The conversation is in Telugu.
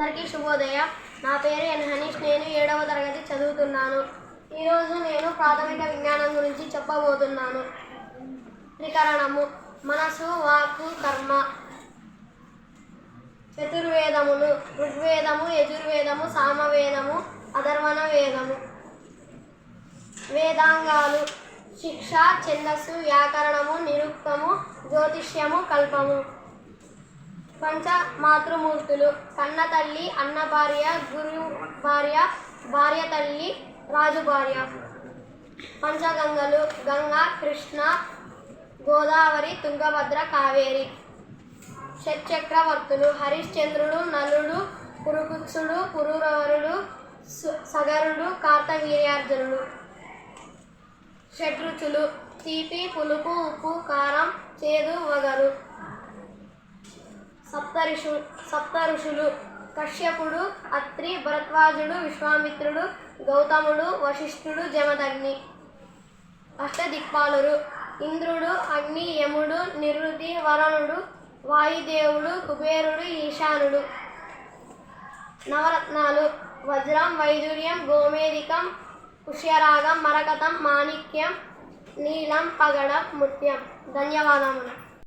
అందరికీ శుభోదయ. నా పేరు ఎన్ హనీష్. నేను ఏడవ తరగతి చదువుతున్నాను. ఈరోజు నేను ప్రాథమిక విజ్ఞానం గురించి చెప్పబోతున్నాను. త్రికరణము మనసు వాక్కు కర్మ. చతుర్వేదములు ఋగ్వేదము యజుర్వేదము సామవేదము అధర్వణ వేదము వేదాంగాలు శిక్ష ఛందస్సు వ్యాకరణము నిరుక్తము జ్యోతిష్యము కల్పము. పంచ మాతృమూర్తులు కన్న తల్లి అన్న భార్య గురు భార్య భార్య తల్లి రాజు భార్య పంచగంగలు గంగా కృష్ణ గోదావరి తుంగభద్ర కావేరి. షట్చక్రవర్తులు హరిశ్చంద్రుడు నలుడు పురుకుత్సుడు పురూరవరుడు సు- సగరుడు కార్తవీర్యార్జునుడు. షడ్రుచులు తీపి పులుపు ఉప్పు కారం చేదు వగరు. సప్తఋషు సప్త ఋషులు కశ్యపుడు అత్రి భరద్వాజుడు విశ్వామిత్రుడు గౌతముడు వశిష్ఠుడు జమదగ్ని. అష్టదిక్పాలురు. ఇంద్రుడు అగ్ని యముడు నిరుతి వరుణుడు వాయుదేవుడు కుబేరుడు ఈశానుడు. నవరత్నాలు. వజ్రం వైదూర్యం గోమేదికం పుష్యరాగం మరకతం మాణిక్యం నీలం పగడం ముత్యం. ధన్యవాదములు.